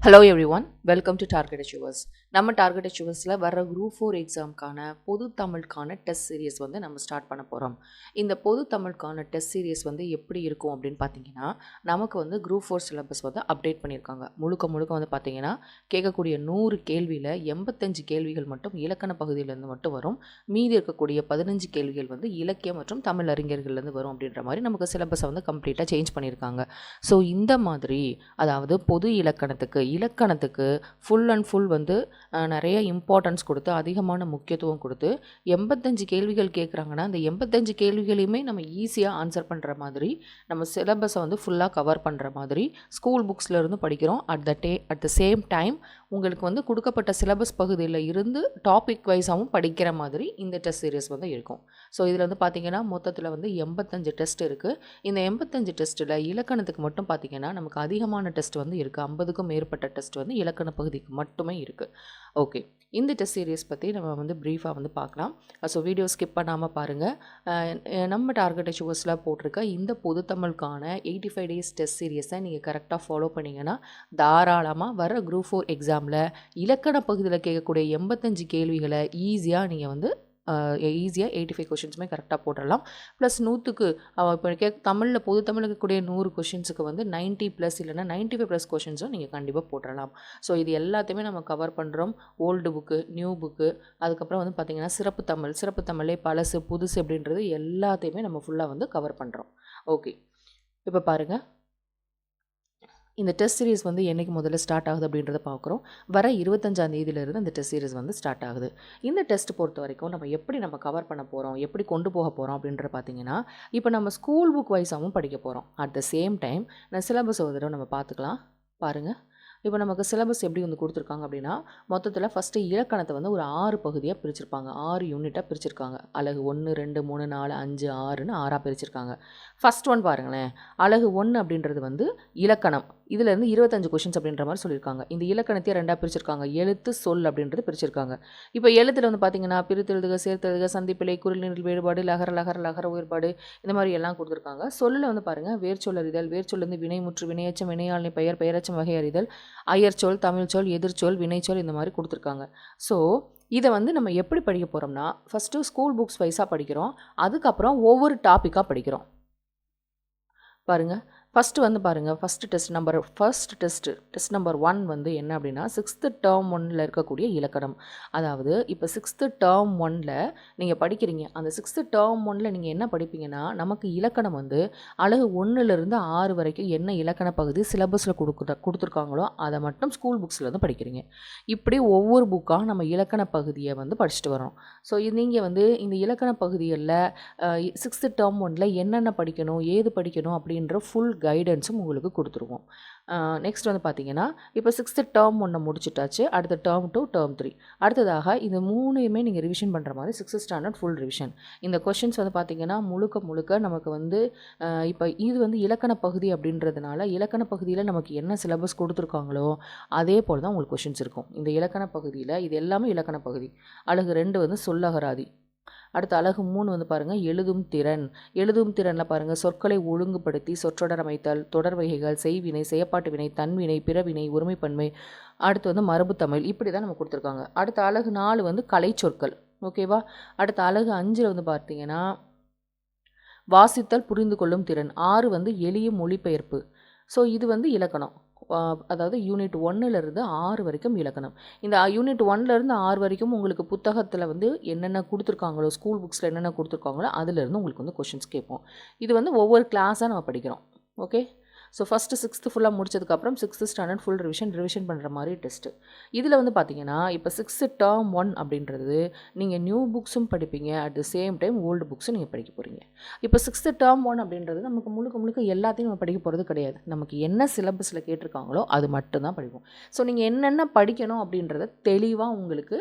Hello everyone. Welcome to target achievers நம்ம target அச்சீவர்ஸில் வர குரூப் ஃபோர் எக்ஸாமுக்கான பொது தமிழுக்கான டெஸ்ட் சீரியஸ் வந்து நம்ம ஸ்டார்ட் பண்ண போகிறோம் இந்த பொது தமிழுக்கான டெஸ்ட் சீரியஸ் வந்து எப்படி இருக்கும் அப்படின்னு பார்த்தீங்கன்னா நமக்கு வந்து குரூப் ஃபோர் சிலபஸ் வந்து அப்டேட் பண்ணியிருக்காங்க முழுக்க முழுக்க வந்து பார்த்தீங்கன்னா கேட்கக்கூடிய நூறு கேள்வியில் எண்பத்தஞ்சு கேள்விகள் மட்டும் இலக்கண பகுதியிலேருந்து மட்டும் வரும். மீதி இருக்கக்கூடிய பதினஞ்சு கேள்விகள் வந்து இலக்கியம் மற்றும் தமிழ் அறிஞர்கள்லேருந்து வரும் அப்படின்ற மாதிரி நமக்கு சிலபஸை வந்து கம்ப்ளீட்டாக சேஞ்ச் பண்ணியிருக்காங்க ஸோ இந்த மாதிரி அதாவது பொது இலக்கணத்துக்கு இலக்கணத்துக்கு ஃபுல் அண்ட் ஃபுல் வந்து நிறைய இம்பார்ட்டன்ஸ் கொடுத்து அதிகமான முக்கியத்துவம் கொடுத்து எண்பத்தஞ்சு கேள்விகள் கேட்குறாங்கன்னா அந்த எண்பத்தஞ்சு கேள்விகளையுமே நம்ம ஈஸியாக ஆன்சர் பண்ணுற மாதிரி நம்ம சிலபஸை வந்து ஃபுல்லாக கவர் பண்ணுற மாதிரி ஸ்கூல் புக்ஸில் இருந்து படிக்கிறோம். At the day at the same time உங்களுக்கு வந்து கொடுக்கப்பட்ட சிலபஸ் பகுதியில் இருந்து டாபிக் வைஸாகவும் படிக்கிற மாதிரி இந்த டெஸ்ட் சீரியஸ் வந்து இருக்கும். ஸோ இதில் வந்து பார்த்திங்கன்னா மொத்தத்தில் வந்து எண்பத்தஞ்சு டெஸ்ட் இருக்குது இந்த எண்பத்தஞ்சு டெஸ்ட்டில் இலக்கணத்துக்கு மட்டும் பார்த்தீங்கன்னா நமக்கு அதிகமான டெஸ்ட் வந்து இருக்குது ஐம்பதுக்கும் மேற்பட்ட டெஸ்ட் வந்து இலக்கண பகுதிக்கு மட்டுமே இருக்குது ஓகே இந்த டெஸ்ட் சீரியஸ் பற்றி நம்ம வந்து ப்ரீஃபாக வந்து பார்க்கலாம் ஸோ வீடியோ ஸ்கிப் பண்ணாமல் பாருங்கள் நம்ம டார்கெட் அச்சீவர்ஸில் போட்டிருக்க இந்த பொதுத்தமிழுக்கான எயிட்டி ஃபைவ் டேஸ் டெஸ்ட் சீரியஸை நீங்கள் கரெக்டாக ஃபாலோ பண்ணிங்கன்னா தாராளமாக வர குரூப் ஃபோர் எக்ஸாம் எக்ஸாமில் இலக்கண பகுதியில் கேட்கக்கூடிய எண்பத்தஞ்சு கேள்விகளை ஈஸியாக நீங்கள் வந்து ஈஸியாக எயிட்டி ஃபைவ் கொஷின்ஸுமே கரெக்டாக போட்டுடலாம் ப்ளஸ் நூற்றுக்கு இப்போ கே தமிழில் பொது தமிழுக்கு கூடிய நூறு கொஷின்ஸுக்கு வந்து 90 ப்ளஸ் இல்லைன்னா 95 ஃபைவ் ப்ளஸ் கொஷின்ஸும் நீங்கள் கண்டிப்பாக போட்டுடலாம் ஸோ இது எல்லாத்தையுமே நம்ம கவர் பண்ணுறோம் ஓல்டு புக்கு நியூ புக்கு அதுக்கப்புறம் வந்து பார்த்திங்கன்னா சிறப்பு தமிழ். சிறப்பு தமிழே பழசு புதுசு அப்படின்றது எல்லாத்தையுமே நம்ம ஃபுல்லாக வந்து கவர் பண்ணுறோம் ஓகே இப்போ பாருங்கள் இந்த டெஸ்ட் சீரிஸ் வந்து என்னைக்கு முதல்ல ஸ்டார்ட் ஆகுது அப்படின்றத பார்க்குறோம். வர இருபத்தஞ்சாம் தேதியிலிருந்து இந்த டெஸ்ட் சீரிஸ் வந்து ஸ்டார்ட் ஆகுது. இந்த டெஸ்ட் பொறுத்த வரைக்கும் நம்ம எப்படி நம்ம கவர் பண்ண போகிறோம் எப்படி கொண்டு போக போகிறோம் அப்படின்ற பார்த்தீங்கன்னா இப்போ நம்ம ஸ்கூல் புக் வைஸாகவும் படிக்க போகிறோம் அட் த சேம் டைம் நான் சிலபஸ் ஒரு தடவை நம்ம பார்த்துக்கலாம். பாருங்கள் இப்போ நமக்கு சிலபஸ் எப்படி வந்து கொடுத்துருக்காங்க அப்படின்னா மொத்தத்தில் ஃபஸ்ட்டு இலக்கணத்தை வந்து ஒரு ஆறு பகுதியாக பிரிச்சிருப்பாங்க. ஆறு யூனிட்டாக பிரிச்சிருக்காங்க. அழகு ஒன்று ரெண்டு மூணு நாலு அஞ்சு ஆறுன்னு ஆறாக பிரிச்சிருக்காங்க. ஃபஸ்ட் ஒன் பாருங்களேன். அழகு ஒன்று அப்படின்றது வந்து இலக்கணம். இதுலேருந்து இருபத்தஞ்சு கொஷின்ஸ் அப்படின்ற மாதிரி சொல்லியிருக்காங்க. இந்த இலக்கணத்தையே ரெண்டாக பிரிச்சிருக்காங்க. எழுத்து சொல் அப்படின்றது பிரிச்சிருக்காங்க. இப்போ எழுத்தில் வந்து பார்த்தீங்கன்னா பிரித்தெழுதுக சேர்த்தெழுதுக சந்திப்பிலை குரல் வேறுபாடு லகர லகர லகர வேறுபாடு இந்த மாதிரி எல்லாம் கொடுத்துருக்காங்க. சொல்லில் வந்து பாருங்கள் வேர்ச்சொல் அறிதல் வேர்ச்சொல்லேருந்து வினைமுற்று வினையச்சம் வினையாளனை பெயர் பெயரச்சம் வகை அறிதல் அயற்சொல் தமிழ்ச்சொல் எதிர்ச்சொல் வினைச்சொல் இந்த மாதிரி கொடுத்துருக்காங்க. ஸோ இதை வந்து நம்ம எப்படி படிக்க போகிறோம்னா ஃபஸ்ட்டு ஸ்கூல் புக்ஸ் வைஸாக படிக்கிறோம். அதுக்கப்புறம் ஒவ்வொரு டாப்பிக்காக படிக்கிறோம். பாருங்கள் ஃபஸ்ட்டு வந்து பாருங்கள் first test number first test test number one வந்து என்ன அப்படின்னா சிக்ஸ்த்து டேர்ம் ஒன்னில் இருக்கக்கூடிய இலக்கணம். அதாவது இப்போ சிக்ஸ்த்து டேர்ம் ஒன்னில் நீங்கள் படிக்கிறீங்க. அந்த சிக்ஸ்த்து டேர்ம் ஒன்னில் நீங்கள் என்ன படிப்பீங்கன்னா நமக்கு இலக்கணம் வந்து அழகு ஒன்றுலேருந்து ஆறு வரைக்கும் என்ன இலக்கண பகுதி சிலபஸில் கொடுக்குற கொடுத்துருக்காங்களோ அதை மட்டும் ஸ்கூல் புக்ஸில் வந்து படிக்கிறீங்க. இப்படி ஒவ்வொரு புக்காக நம்ம இலக்கண பகுதியை வந்து படிச்சுட்டு வரோம் ஸோ இது நீங்கள் வந்து இந்த இலக்கண பகுதிகளில் சிக்ஸ்த்து டேர்ம் ஒன்னில் என்னென்ன படிக்கணும் ஏது படிக்கணும் அப்படின்ற ஃபுல் கைடன்ஸும் உங்களுக்கு கொடுத்துருவோம். நெக்ஸ்ட் வந்து பார்த்தீங்கன்னா இப்போ சிக்ஸ்த்து டேர்ம் ஒன்று முடிச்சுட்டாச்சு. அடுத்த டேர்ம் டூ டேர்ம் த்ரீ அடுத்ததாக இந்த மூணையுமே நீங்கள் ரிவிஷன் பண்ணுற மாதிரி சிக்ஸ்த் ஸ்டாண்டர்ட் ஃபுல் ரிவிஷன் இந்த கொஷின்ஸ் வந்து பார்த்தீங்கன்னா முழுக்க முழுக்க நமக்கு வந்து இப்போ இது வந்து இலக்கண பகுதி அப்படின்றதுனால இலக்கண பகுதியில் நமக்கு என்ன சிலபஸ் கொடுத்துருக்காங்களோ அதே போல் தான் உங்களுக்கு கொஷின்ஸ் இருக்கும். இந்த இலக்கண பகுதியில் இது எல்லாமே இலக்கண பகுதி. அழகு ரெண்டு வந்து சொல்லகராதி. அடுத்து அழகு மூணு வந்து பாருங்கள் எழுதும் திறன். எழுதும் திறனில் பாருங்கள் சொற்களை ஒழுங்குபடுத்தி சொற்றொடர் அமைத்தல் தொடர் வகைகள் செய்வினை செயப்பாட்டு வினை தன்வினை பிறவினை ஒருமைப்பன்மை. அடுத்து வந்து மரபுத்தமிழ் இப்படி தான் நம்ம கொடுத்துருக்காங்க. அடுத்த அழகு நாலு வந்து கலை சொற்கள். ஓகேவா அடுத்த அழகு அஞ்சில் வந்து பார்த்தீங்கன்னா வாசித்தல் புரிந்து கொள்ளும் திறன். ஆறு வந்து எளிய மொழிபெயர்ப்பு. ஸோ இது வந்து இலக்கணம். அதாவது யூனிட் ஒன்னுலேருந்து ஆறு வரைக்கும் இலக்கணம். இந்த யூனிட் ஒன்லேருந்து ஆறு வரைக்கும் உங்களுக்கு புத்தகத்தில் வந்து என்னென்ன கொடுத்துருக்காங்களோ ஸ்கூல் புக்ஸில் என்னென்ன கொடுத்துருக்காங்களோ அதுலேருந்து உங்களுக்கு வந்து கொஷின்ஸ் கேட்போம். இது வந்து ஒவ்வொரு கிளாஸாக நம்ம படிக்கிறோம். ஓகே ஸோ ஃபஸ்ட்டு சிக்ஸ்த்து ஃபுல்லாக முடிச்சதுக்கப்புறம் sixth standard full revision revision பண்ணுற மாதிரி டெஸ்ட்டு இதில் வந்து பார்த்தீங்கன்னா இப்போ சிக்ஸ்த்து டேர்ம் ஒன் அப்படின்றது நீங்கள் நியூ புக்ஸும் படிப்பீங்க. At the same time old புக்ஸும் நீங்கள் படிக்க போகிறீங்க இப்போ சிக்ஸ்த்து டேர்ம் ஒன் அப்படின்றது நமக்கு முழுக்க முழுக்க எல்லாத்தையும் நம்ம படிக்க போகிறது கிடையாது. நமக்கு என்ன சிலபஸில் கேட்டிருக்காங்களோ அது மட்டும்தான் படிப்போம். ஸோ நீங்கள் என்னென்ன படிக்கணும் அப்படின்றத தெளிவாக உங்களுக்கு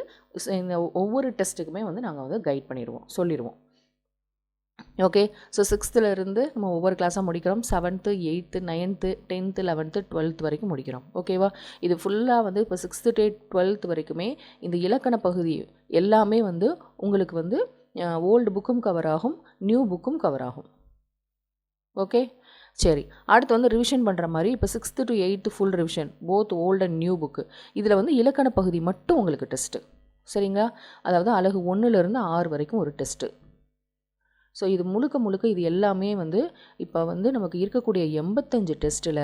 இந்த ஒவ்வொரு டெஸ்ட்டுக்குமே வந்து நாங்கள் வந்து கைட் பண்ணிடுவோம் சொல்லிடுவோம். ஓகே ஸோ சிக்ஸ்த்துலேருந்து நம்ம ஒவ்வொரு கிளாஸாக முடிக்கிறோம். Seventh eighth ninth tenth eleventh twelfth வரைக்கும் முடிக்கிறோம். ஓகேவா இது ஃபுல்லாக வந்து இப்போ சிக்ஸ்த்து டே டுவெல்த் வரைக்குமே இந்த இலக்கண பகுதி எல்லாமே வந்து உங்களுக்கு வந்து ஓல்டு புக்கும் கவர் ஆகும் நியூ புக்கும் கவர் ஆகும். ஓகே சரி. அடுத்து வந்து ரிவிஷன் பண்ணுற மாதிரி இப்போ sixth to eighth full revision both old and new book இதில் வந்து இலக்கண பகுதி மட்டும் உங்களுக்கு டெஸ்ட்டு சரிங்களா? அதாவது அழகு ஒன்றுலேருந்து ஆறு வரைக்கும் ஒரு டெஸ்ட்டு ஸோ இது முழுக்க முழுக்க இது எல்லாமே வந்து இப்போ வந்து நமக்கு இருக்கக்கூடிய எண்பத்தஞ்சு டெஸ்ட்டில்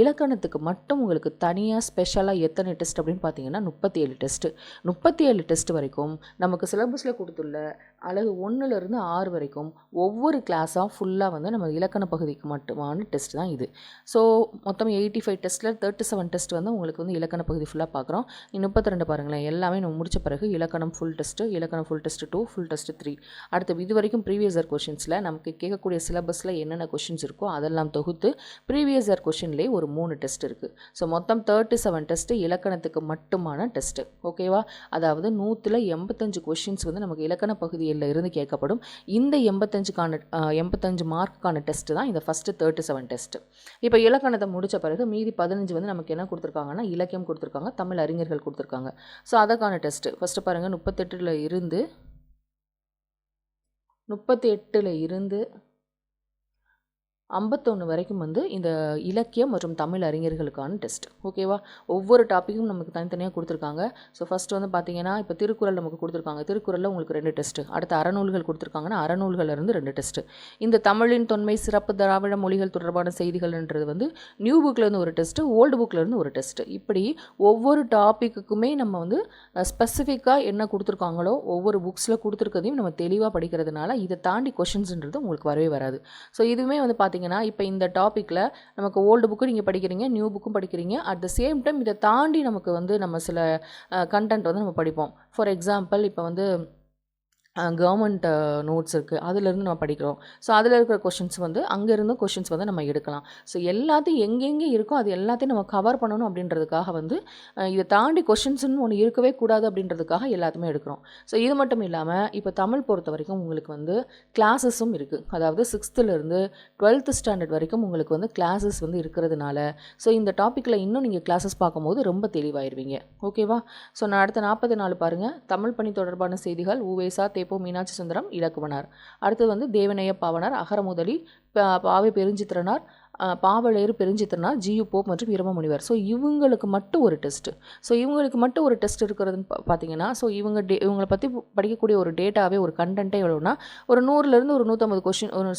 இலக்கணத்துக்கு மட்டும் உங்களுக்கு தனியாக ஸ்பெஷலாக எத்தனை டெஸ்ட் அப்படின்னு பார்த்தீங்கன்னா முப்பத்தி ஏழு டெஸ்ட்டு முப்பத்தி ஏழு டெஸ்ட் வரைக்கும் நமக்கு சிலபஸில் கொடுத்துள்ள அழகு ஒன்றுலேருந்து ஆறு வரைக்கும் ஒவ்வொரு கிளாஸாக ஃபுல்லாக வந்து நம்ம இலக்கண பகுதிக்கு மட்டுமான டெஸ்ட் தான் இது. ஸோ மொத்தம் எயிட்டி ஃபைவ் டெஸ்ட்டில் தேர்ட்டி செவன் டெஸ்ட் வந்து உங்களுக்கு வந்து இலக்கண பகுதி ஃபுல்லாக பார்க்குறோம் முப்பத்தி ரெண்டு பாருங்களேன் எல்லாமே நம்ம முடித்த பிறகு இலக்கணம் ஃபுல் டெஸ்ட்டு இலக்கணம் full test two full test three அடுத்து இது வரைக்கும் ப்ரீவியஸ் கொஷின்ஸில் நமக்கு கேட்கக்கூடிய சிலபஸில் என்னென்ன கொஷின்ஸ் இருக்கோ அதெல்லாம் தொகுத்து ப்ரீவியஸ் இயர் கொஷின்லேயே ஒரு மூணு டெஸ்ட் இருக்குது ஸோ மொத்தம் தேர்ட்டி செவன் டெஸ்ட்டு இலக்கணத்துக்கு மட்டுமான டெஸ்ட்டு ஓகேவா அதாவது நூற்றில் எண்பத்தஞ்சு கொஷின்ஸ் வந்து நமக்கு இலக்கண பகுதியில் இருந்து கேட்கப்படும். இந்த எண்பத்தஞ்சுக்கான எண்பத்தஞ்சு மார்க்குக்கான டெஸ்ட்டு தான் இந்த ஃபஸ்ட்டு தேர்ட்டி செவன் டெஸ்ட்டு இப்போ இலக்கணத்தை முடித்த பிறகு மீதி பதினஞ்சு வந்து நமக்கு என்ன கொடுத்துருக்காங்கன்னா இலக்கியம் கொடுத்துருக்காங்க தமிழ் அறிஞர்கள் கொடுத்துருக்காங்க. ஸோ அதற்கான டெஸ்ட்டு ஃபஸ்ட்டு பாருங்கள் முப்பத்தெட்டில் இருந்து முப்பத்தி எட்டில் இருந்து ஐம்பத்தொன்று வரைக்கும் வந்து இந்த இலக்கியம் மற்றும் தமிழ் அறிஞர்களுக்கான டெஸ்ட். ஓகேவா? ஒவ்வொரு டாப்பிக்கும் நமக்கு தனித்தனியாக கொடுத்துருக்காங்க. ஸோ ஃபஸ்ட்டு வந்து பார்த்தீங்கன்னா இப்போ திருக்குறள் நமக்கு கொடுத்துருக்காங்க. திருக்குறளில் உங்களுக்கு ரெண்டு டெஸ்ட்டு அடுத்து அறநூல்கள் கொடுத்துருக்காங்கன்னா அறநூல்களிலிருந்து ரெண்டு டெஸ்ட்டு இந்த தமிழின் தொன்மை சிறப்பு திராவிட மொழிகள் தொடர்பான செய்திகள்ன்றது வந்து நியூ புக்லேருந்து ஒரு டெஸ்ட்டு ஓல்டு புக்லேருந்து ஒரு டெஸ்ட்டு இப்படி ஒவ்வொரு டாப்பிக்குமே நம்ம வந்து ஸ்பெசிஃபிக்காக என்ன கொடுத்துருக்காங்களோ ஒவ்வொரு புக்ஸில் கொடுத்துருக்கதையும் நம்ம தெளிவாக படிக்கிறதுனால இதை தாண்டி கொஷின்ஸ்ன்றது உங்களுக்கு வரவே வராது. ஸோ இதுவுமே வந்து பார்த்தீங்கன்னா இப்போ இந்த டாப்பிக்கில் நமக்கு ஓல்டு புக்கும் நீங்கள் படிக்கிறீங்க நியூ புக்கும் படிக்கிறீங்க. அட் த சேம் டைம் இதை தாண்டி நமக்கு வந்து நம்ம சில கண்டென்ட் வந்து நம்ம படிப்போம். ஃபார் எக்ஸாம்பிள் இப்போ வந்து கவர்மெண்ட் நோட்ஸ் இருக்குது அதிலேருந்து நம்ம படிக்கிறோம். ஸோ அதில் இருக்கிற கொஷின்ஸ் வந்து அங்கேருந்து கொஷின்ஸ் வந்து நம்ம எடுக்கலாம். ஸோ எல்லாத்தையும் எங்கெங்கே இருக்கோ அது எல்லாத்தையும் நம்ம கவர் பண்ணணும் அப்படின்றதுக்காக வந்து இதை தாண்டி கொஷின்ஸ்னு ஒன்று இருக்கவே கூடாது அப்படின்றதுக்காக எல்லாத்தையுமே எடுக்கிறோம். ஸோ இது மட்டும் இல்லாமல் இப்போ தமிழ் பொறுத்த வரைக்கும் உங்களுக்கு வந்து கிளாஸஸும் இருக்குது அதாவது சிக்ஸ்த்துலேருந்து டுவெல்த்து ஸ்டாண்டர்ட் வரைக்கும் உங்களுக்கு வந்து கிளாஸஸ் வந்து இருக்கிறதுனால ஸோ இந்த டாப்பிக்கில் இன்னும் நீங்கள் கிளாஸஸ் பார்க்கும்போது ரொம்ப தெளிவாயிருவீங்க. ஓகேவா ஸோ நான் அடுத்த நாற்பத்தி நாலு பாருங்கள் தமிழ் பணி தொடர்பான செய்திகள் உவேசா தேப்போ மீனாட்சி சுந்தரம் இலக்குவனார். அடுத்தது வந்து தேவநேய பாவனார் அகரமுதலி பாவை பெருஞ்சித்திரனார் பாவலேறு பெருஞ்சித்திரனார் ஜியு போப் மற்றும் இரமமுனிவர். ஸோ இவங்களுக்கு மட்டும் ஒரு டெஸ்ட்டு ஸோ இவங்களுக்கு மட்டும் ஒரு டெஸ்ட் இருக்கிறதுன்னு பா- பார்த்தீங்கன்னா ஸோ இவங்க டே இவங்களை பற்றி படிக்கக்கூடிய ஒரு டேட்டாவே ஒரு கண்டென்ட்டே எவ்வளோன்னா ஒரு நூறுலேருந்து ஒரு நூற்றம்பது கொஷின் ஒரு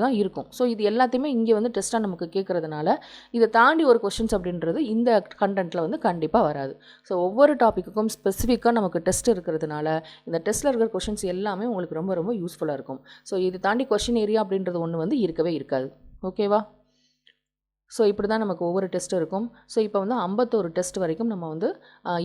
தான் இருக்கும். ஸோ இது எல்லாத்தையுமே இங்கே வந்து டெஸ்ட்டாக நமக்கு கேட்குறதுனால இதை தாண்டி ஒரு கொஷின்ஸ் அப்படின்றது இந்த கண்டென்ட்டில் வந்து கண்டிப்பாக வராது. ஸோ ஒவ்வொரு டாப்பிக்குக்கும் ஸ்பெசிஃபிக்காக நமக்கு டெஸ்ட் இருக்கிறதுனால இந்த டெஸ்ட்டில் இருக்கிற கொஷின்ஸ் எல்லாமே உங்களுக்கு ரொம்ப ரொம்ப யூஸ்ஃபுல்லாக இருக்கும். ஸோ இது தாண்டி கொஷின் ஏரியா அப்படின்றது ஒன்று வந்து இருக்கவே இருக்காது. ஓகேவா ஸோ இப்படி தான் நமக்கு ஒவ்வொரு டெஸ்ட் இருக்கும். ஸோ இப்போ வந்து ஐம்பத்தோரு டெஸ்ட் வரைக்கும் நம்ம வந்து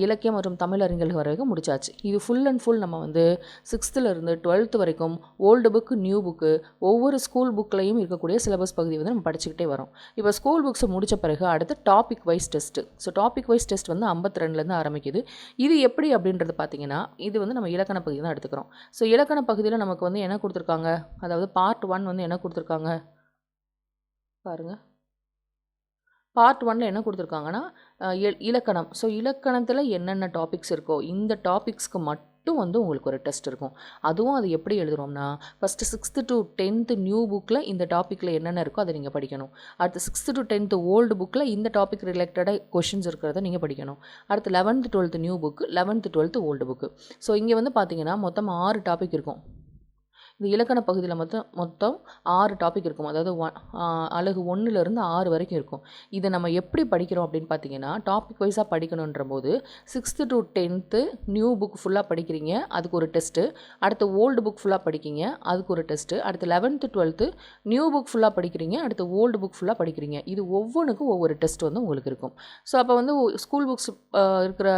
இலக்கியம் மற்றும் தமிழறிஞர்கள் வரைக்கும் முடிச்சாச்சு. இது ஃபுல் அண்ட் ஃபுல் நம்ம வந்து சிக்ஸ்த்துலேருந்து டுவெல்த்து வரைக்கும் ஓல்டு புக்கு நியூ புக்கு ஒவ்வொரு ஸ்கூல் புக்லேயும் இருக்கக்கூடிய சிலபஸ் பகுதி வந்து நம்ம படிச்சுக்கிட்டே வரோம். இப்போ ஸ்கூல் புக்ஸை முடித்த பிறகு அடுத்து topic wise test so topic wise test வந்து ஐம்பத்தி ரெண்டுலேருந்து ஆரம்பிக்குது. இது எப்படி அப்படின்றது பார்த்தீங்கன்னா இது வந்து நம்ம இலக்கண பகுதி தான் எடுத்துக்கிறோம். ஸோ இலக்கண பகுதியில் நமக்கு வந்து என்ன கொடுத்துருக்காங்க? அதாவது பார்ட் ஒன் வந்து என்ன கொடுத்துருக்காங்க? பாருங்கள் பார்ட் ஒன்ல என்ன கொடுத்துருக்காங்கன்னா இலக்கணம். ஸோ இலக்கணத்தில் என்னென்ன டாபிக்ஸ் இருக்கோ இந்த டாபிக்ஸ்க்கு மட்டும் வந்து உங்களுக்கு ஒரு டெஸ்ட் இருக்கும். அதுவும் அது எப்படி எழுதுறோம்னா first sixth to tenth new புக்கில் இந்த டாப்பிக்கில் என்னென்ன இருக்கோ அதை நீங்கள் படிக்கணும். அடுத்து சிக்ஸ்த்து டு டென்த்து ஓல்டு புக்கில் இந்த டாபிக் ரிலேட்டடாக கொஷின்ஸ் இருக்கிறத நீங்கள் படிக்கணும். அடுத்து eleventh twelfth new book eleventh twelfth old book so இங்கே வந்து பார்த்தீங்கன்னா மொத்தம் ஆறு டாபிக் இருக்கும். இந்த இலக்கண பகுதியில் மொத்தம் மொத்தம் ஆறு டாபிக் இருக்கும். அதாவது ஒன் அழகு ஒன்றுலேருந்து ஆறு வரைக்கும் இருக்கும். இதை நம்ம எப்படி படிக்கிறோம் அப்படின்னு பார்த்தீங்கன்னா டாபிக் வைஸாக படிக்கணுன்ற போது sixth to tenth new book ஃபுல்லாக படிக்கிறீங்க அதுக்கு ஒரு டெஸ்ட்டு அடுத்து ஓல்டு புக் ஃபுல்லாக படிக்கிறீங்க அதுக்கு ஒரு டெஸ்ட்டு அடுத்து லெவன்த்து டுவெல்த்து நியூ புக் ஃபுல்லாக படிக்கிறீங்க அடுத்து ஓல்டு புக் ஃபுல்லாக படிக்கிறீங்க. இது ஒவ்வொன்றுக்கும் ஒவ்வொரு டெஸ்ட் வந்து உங்களுக்கு இருக்கும். ஸோ அப்போ வந்து ஸ்கூல் புக்ஸ் இருக்கிற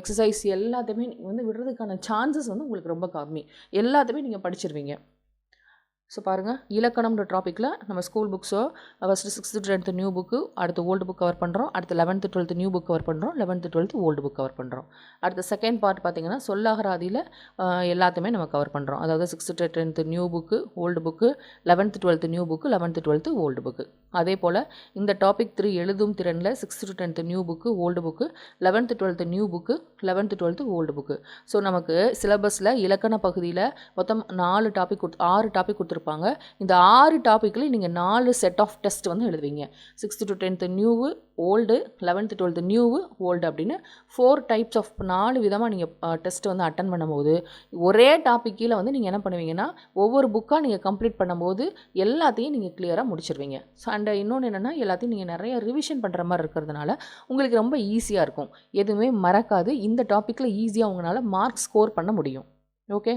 எக்ஸசைஸ் எல்லாத்தையுமே நீங்கள் வந்து விடுறதுக்கான சான்சஸ் வந்து உங்களுக்கு ரொம்ப கம்மி. எல்லாத்தையுமே நீங்கள் படிச்சிருவீங்க. ஸோ பாருங்கள் இலக்கணம்ன்ற டாப்பிக்கில் நம்ம school புக்ஸோ first sixth tenth new book அடுத்து ஓல்டு புக் கவர் பண்ணுறோம் அடுத்து eleventh twelfth new book cover பண்ணுறோம் eleventh twelfth old book cover பண்ணுறோம் அடுத்த செகண்ட் பார்ட் பார்த்தீங்கன்னா சொல்லாகராதியில் எல்லாத்தையுமே நம்ம கவர் பண்ணுறோம் அதாவது sixth tenth new book old book eleventh twelfth new book eleventh twelfth old book அதே போல் இந்த டாபிக் த்ரீ எழுதும் திறனில் sixth to tenth new book old book eleventh twelfth new book eleventh twelfth old book so நமக்கு சிலபஸில் இலக்கண பகுதியில் மொத்தம் நாலு டாபிக் கொடுத்து ஆறு டாபிக் கொடுத்துருப்பாங்க. இந்த ஆறு டாப்பிக்கில் நீங்கள் நாலு செட் ஆஃப் டெஸ்ட் வந்து எழுதுவீங்க. Sixth to tenth new old eleventh twelfth new old அப்படின்னு ஃபோர் டைப்ஸ் ஆஃப் நாலு விதமாக நீங்கள் டெஸ்ட் வந்து அட்டன் பண்ணும்போது ஒரே டாபிக் கீழே வந்து நீங்கள் என்ன பண்ணுவீங்கன்னா ஒவ்வொரு புக்காக நீங்கள் கம்ப்ளீட் பண்ணும்போது எல்லாத்தையும் நீங்கள் கிளியராக முடிச்சிருவீங்க. ஸோ அண்ட் இன்னொன்று என்னென்னா எல்லாத்தையும் நீங்கள் நிறைய ரிவிஷன் பண்ணுற மாதிரி இருக்கிறதுனால உங்களுக்கு ரொம்ப ஈஸியாக இருக்கும். எதுவுமே மறக்காது. இந்த டாப்பிக்கில் ஈஸியாக உங்களால் மார்க் ஸ்கோர் பண்ண முடியும். ஓகே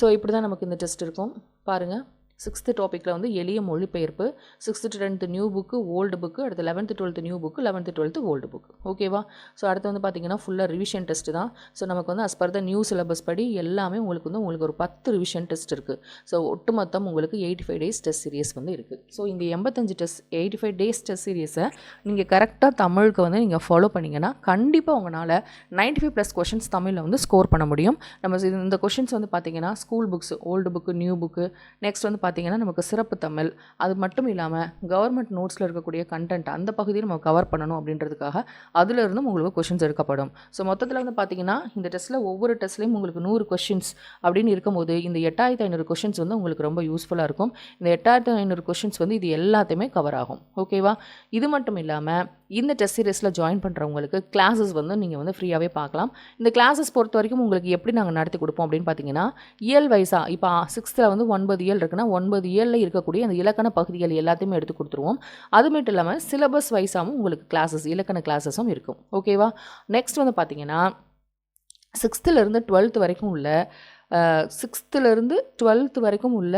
ஸோ இப்படி தான் நமக்கு இந்த டெஸ்ட் இருக்கும். பாருங்கள் சிக்ஸ்த்து டாப்பிக்கில் வந்து எளிய மொழிபெயர்ப்பு. Sixth to tenth new book old book அடுத்து eleventh twelfth new book eleventh twelfth old book ஓகேவா ஸோ அடுத்து வந்து பார்த்தீங்கன்னா ஃபுல்லாக ரிவிஷன் டெஸ்ட் தான். ஸோ நமக்கு வந்து as per the new syllabus படி எல்லாமே உங்களுக்கு வந்து உங்களுக்கு ஒரு பத்து ரிவிஷன் டெஸ்ட் இருக்குது ஸோ ஒட்டுமொத்தம் உங்களுக்கு eighty five days test series வந்து இருக்குது ஸோ இந்த எண்பத்தஞ்சு test eighty five days test சீரியஸை நீங்கள் கரெக்டாக தமிழுக்கு வந்து நீங்கள் ஃபாலோ பண்ணிங்கன்னா கண்டிப்பாக உங்களால் நைன்ட்டி ஃபைவ் ப்ளஸ் கொஷின்ஸ் தமிழில் வந்து ஸ்கோர் பண்ண முடியும். நம்ம இது- இந்த கொஷின்ஸ் வந்து பார்த்தீங்கன்னா school books old book new book next வந்து பார்த்தீங்கன்னா நமக்கு சிறப்பு தமிழ். அது மட்டும் இல்லாமல் கவர்மெண்ட் நோட்ஸில் இருக்கக்கூடிய கண்டென்ட் அந்த பகுதியை நம்ம கவர் பண்ணணும் அப்படின்றதுக்காக அதிலிருந்தும் உங்களுக்கு கொஷின்ஸ் எடுக்கப்படும். ஸோ மொத்தத்தில் வந்து பார்த்தீங்கன்னா இந்த டெஸ்ட்டில் ஒவ்வொரு டெஸ்ட்லேயும் உங்களுக்கு நூறு கொஷின்ஸ் அப்படின்னு இருக்கும்போது இந்த எட்டாயிரத்தி ஐநூறு கொஷின்ஸ் வந்து உங்களுக்கு ரொம்ப யூஸ்ஃபுல்லாக இருக்கும். இந்த எட்டாயிரத்தி ஐநூறு கொஷின்ஸ் வந்து இது எல்லாத்தையுமே கவர் ஆகும். ஓகேவா இது மட்டும் இல்லாமல் இந்த டெஸ்ட் சீரியஸில் ஜாயின் பண்ணுறவங்களுக்கு கிளாஸஸ் வந்து நீங்கள் வந்து ஃப்ரீயாகவே பார்க்கலாம். இந்த கிளாஸஸ் பொறுத்த வரைக்கும் உங்களுக்கு எப்படி நாங்கள் நடத்தி கொடுப்போம் அப்படின்னு பார்த்தீங்கன்னா இயல் வைஸாக இப்போ சிக்ஸ்த்தில் வந்து ஒன்பது இயல் இருக்குன்னா ஒன்பது இயலில் இருக்கக்கூடிய அந்த இலக்கண பகுதிகள் எல்லாத்தையுமே எடுத்து கொடுத்துருவோம். அது மட்டும் இல்லாமல் சிலபஸ் வைஸாகவும் உங்களுக்கு கிளாஸஸ் இலக்கண கிளாஸஸும் இருக்கும். ஓகேவா நெக்ஸ்ட் வந்து பார்த்தீங்கன்னா சிக்ஸ்த்துலேருந்து டுவெல்த் வரைக்கும் உள்ள சிக்ஸ்த்துலேருந்து டுவெல்த் வரைக்கும் உள்ள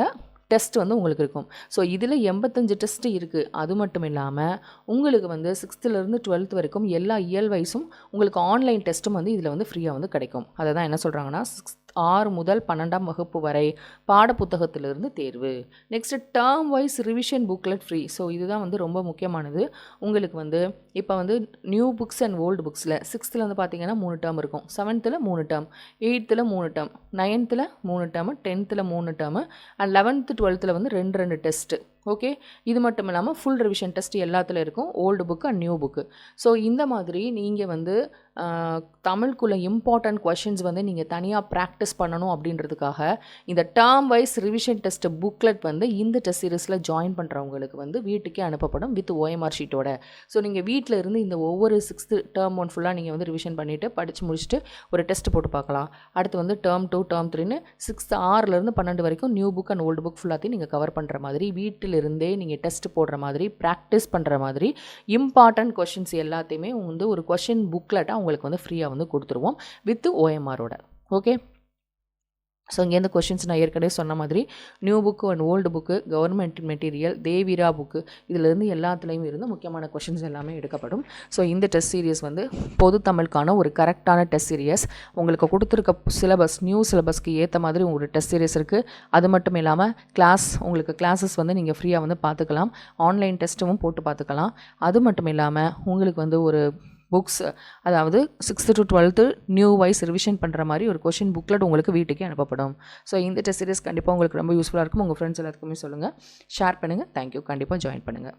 டெஸ்ட் வந்து உங்களுக்கு இருக்கும். ஸோ இதில் எண்பத்தஞ்சு டெஸ்ட் இருக்குது அது மட்டும் இல்லாமல் உங்களுக்கு வந்து சிக்ஸ்த்துலேருந்து டுவெல்த் வரைக்கும் எல்லா இயல் வைஸும் உங்களுக்கு ஆன்லைன் டெஸ்ட்டும் வந்து இதில் வந்து ஃப்ரீயாக வந்து கிடைக்கும். அதை தான் என்ன சொல்கிறாங்கன்னா சிக்ஸ்த் ஆறு முதல் பன்னெண்டாம் வகுப்பு வரை பாடப்புத்தகத்திலிருந்து தேர்வு. Next term wise revision booklet free so இதுதான் வந்து ரொம்ப முக்கியமானது. உங்களுக்கு வந்து இப்போ வந்து நியூ புக்ஸ் அண்ட் ஓல்டு புக்ஸில் சிக்ஸ்த்தில் வந்து பார்த்தீங்கன்னா மூணு டேர்ம் இருக்கும். செவன்த்தில் மூணு டேர்ம் எயித்தில் மூணு டேர்ம் நைன்த்தில் மூணு டேர்மு டென்த்தில் மூணு டேர்மு அண்ட் லெவன்த்து டுவெல்த்தில் வந்து ரெண்டு ரெண்டு டெஸ்ட்டு ஓகே இது மட்டும் இல்லாமல் ஃபுல் ரிவிஷன் டெஸ்ட் எல்லாத்துல இருக்கும். Old book and new book so இந்த மாதிரி நீங்கள் வந்து தமிழ்க்குள்ள இம்பார்ட்டன்ட் கொஷின்ஸ் வந்து நீங்கள் தனியாக ப்ராக்டிஸ் பண்ணணும் அப்படின்றதுக்காக இந்த term wise revision test booklet வந்து இந்த டெஸ்ட் சீரீஸில் ஜாயின் பண்ணுறவங்களுக்கு வந்து வீட்டுக்கே அனுப்பப்படும் வித் ஓஎம்ஆர் ஷீட்டோட ஸோ நீங்கள் வீட்டில் இருந்து இந்த ஒவ்வொரு சிக்ஸ்த்து டேர்ம் ஒன் ஃபுல்லாக நீங்கள் வந்து ரிவிஷன் பண்ணிவிட்டு படித்து முடிச்சுட்டு ஒரு டெஸ்ட் போட்டு பார்க்கலாம் அடுத்து வந்து டேர்ம் டூ டேர்ம் த்ரீன்னு சிக்ஸ்த் ஆறுலேருந்து பன்னெண்டு வரைக்கும் new book and old book ஃபுல்லாத்தையும் நீங்கள் கவர் பண்ணுற மாதிரி வீட்டில் இருந்தே நீங்கள் டெஸ்ட் போடுற மாதிரி ப்ராக்டிஸ் பண்ணுற மாதிரி இம்பார்ட்டண்ட் கொஷின்ஸ் எல்லாத்தையுமே வந்து ஒரு கொஷின் புக்லெட்டாக உங்களுக்கு வந்து ஃப்ரீயாக வந்து கொடுத்துருவோம் வித் ஓஎம்ஆரோட ஓகே? ஸோ இங்கேருந்து கொஷின்ஸ் நான் ஏற்கனவே சொன்ன மாதிரி new book and old book government material தேவிரா book இதிலேருந்து எல்லாத்துலேயும் இருந்து முக்கியமான கொஷின்ஸ் எல்லாமே எடுக்கப்படும். ஸோ இந்த டெஸ்ட் சீரியஸ் வந்து பொது தமிழுக்கான ஒரு கரெக்டான டெஸ்ட் சீரியஸ் உங்களுக்கு கொடுத்துருக்க சிலபஸ் நியூ சிலபஸ்க்கு ஏற்ற மாதிரி உங்களுக்கு டெஸ்ட் சீரியஸ் இருக்குது அது மட்டும் இல்லாமல் கிளாஸ் உங்களுக்கு கிளாஸஸ் வந்து நீங்கள் ஃப்ரீயாக வந்து பார்த்துக்கலாம். ஆன்லைன் டெஸ்ட்டும் போட்டு பார்த்துக்கலாம். அது மட்டும் இல்லாமல் உங்களுக்கு வந்து ஒரு புக்ஸ் அதாவது sixth to twelfth new wise revision பண்ணுற மாதிரி ஒரு கொஷின் புக்லெட் உங்களுக்கு வீட்டுக்கே அனுப்பப்படும். ஸோ இந்த டெஸ்ட் சீரிஸ் கண்டிப்பாக உங்களுக்கு ரொம்ப யூஸ்ஃபுல்லாக இருக்கும். உங்கள் ஃப்ரெண்ட்ஸ் எல்லாத்துக்குமே சொல்லுங்கள் ஷேர் பண்ணுங்கள் தேங்க்யூ கண்டிப்பாக ஜாயின் பண்ணுங்கள்